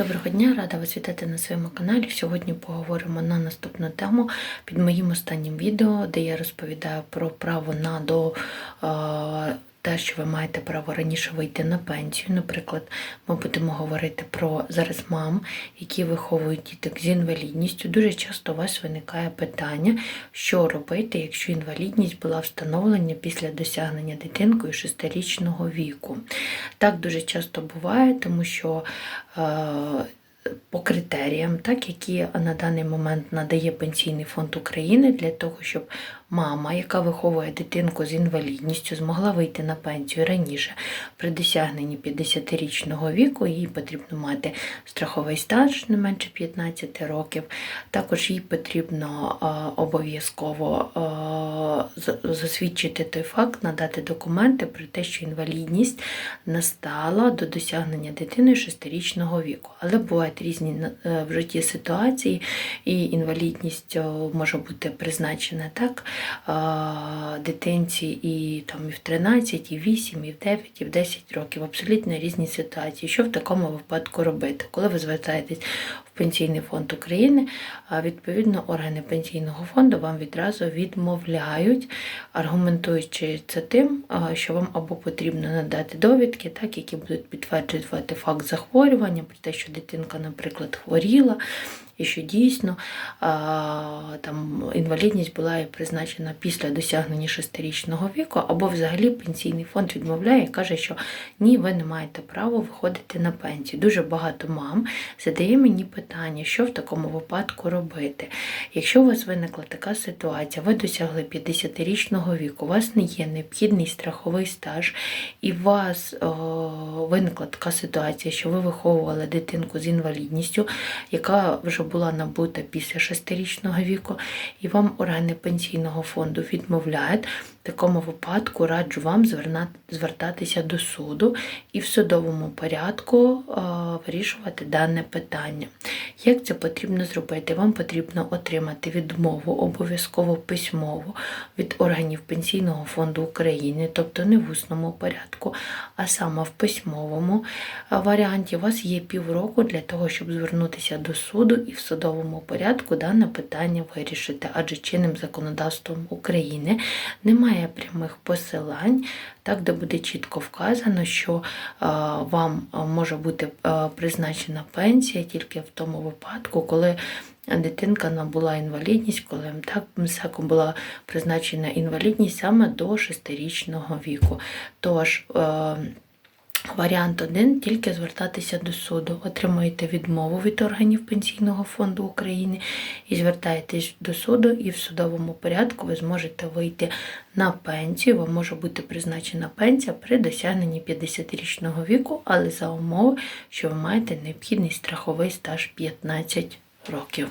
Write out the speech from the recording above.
Доброго дня, рада вас вітати на своєму каналі. Сьогодні поговоримо на наступну тему під моїм останнім відео, де я розповідаю про право на до е, те, що ви маєте право раніше вийти на пенсію. Наприклад, ми будемо говорити про зараз мам, які виховують діток з інвалідністю. Дуже часто у вас виникає питання, що робити, якщо інвалідність була встановлена після досягнення дитинкою шестирічного віку. Так дуже часто буває, тому що е, по критеріям, так, які на даний момент надає Пенсійний фонд України для того, щоб мама, яка виховує дитинку з інвалідністю, змогла вийти на пенсію раніше. При досягненні 50-річного віку їй потрібно мати страховий стаж не менше 15 років. Також їй потрібно обов'язково засвідчити той факт, надати документи про те, що інвалідність настала до досягнення дитини 6-річного віку. Але бувають різні е, в житті ситуації, і інвалідність е, може бути призначена так дитинці і там і в 13, і в 8, і в 9, і в 10 років. Абсолютно різні ситуації. Що в такому випадку робити? Коли ви звертаєтесь Пенсійний фонд України, відповідно органи пенсійного фонду вам відразу відмовляють, аргументуючи це тим, що вам або потрібно надати довідки, так, які будуть підтверджувати факт захворювання, про те, що дитинка, наприклад, хворіла. І що дійсно там інвалідність була призначена після досягнення шестирічного віку, або взагалі пенсійний фонд відмовляє і каже, що ні, ви не маєте права виходити на пенсію. Дуже багато мам задає мені питання, що в такому випадку робити. Якщо у вас виникла така ситуація, ви досягли 50-річного віку, у вас не є необхідний страховий стаж, і у вас о, виникла така ситуація, що ви виховували дитинку з інвалідністю, яка вже була набута після 6-річного віку, і вам органи пенсійного фонду відмовляють. В такому випадку раджу вам звертатися до суду і в судовому порядку вирішувати дане питання. Як це потрібно зробити? Вам потрібно отримати відмову обов'язково письмову від органів Пенсійного фонду України, тобто не в усному порядку, а саме в письмовому варіанті. У вас є півроку для того, щоб звернутися до суду і в судовому порядку дане питання вирішити, адже чинним законодавством України немає прямих посилань, так, де буде чітко вказано, що е, вам може бути е, призначена пенсія тільки в тому випадку, коли дитинка набула інвалідність, коли так МСЕКом була призначена інвалідність саме до 6-річного віку. Тож е, Варіант один тільки звертатися до суду. Отримуєте відмову від органів Пенсійного фонду України і звертаєтесь до суду, і в судовому порядку ви зможете вийти на пенсію. Вам може бути призначена пенсія при досягненні 50-річного віку, але за умови, що ви маєте необхідний страховий стаж 15 років.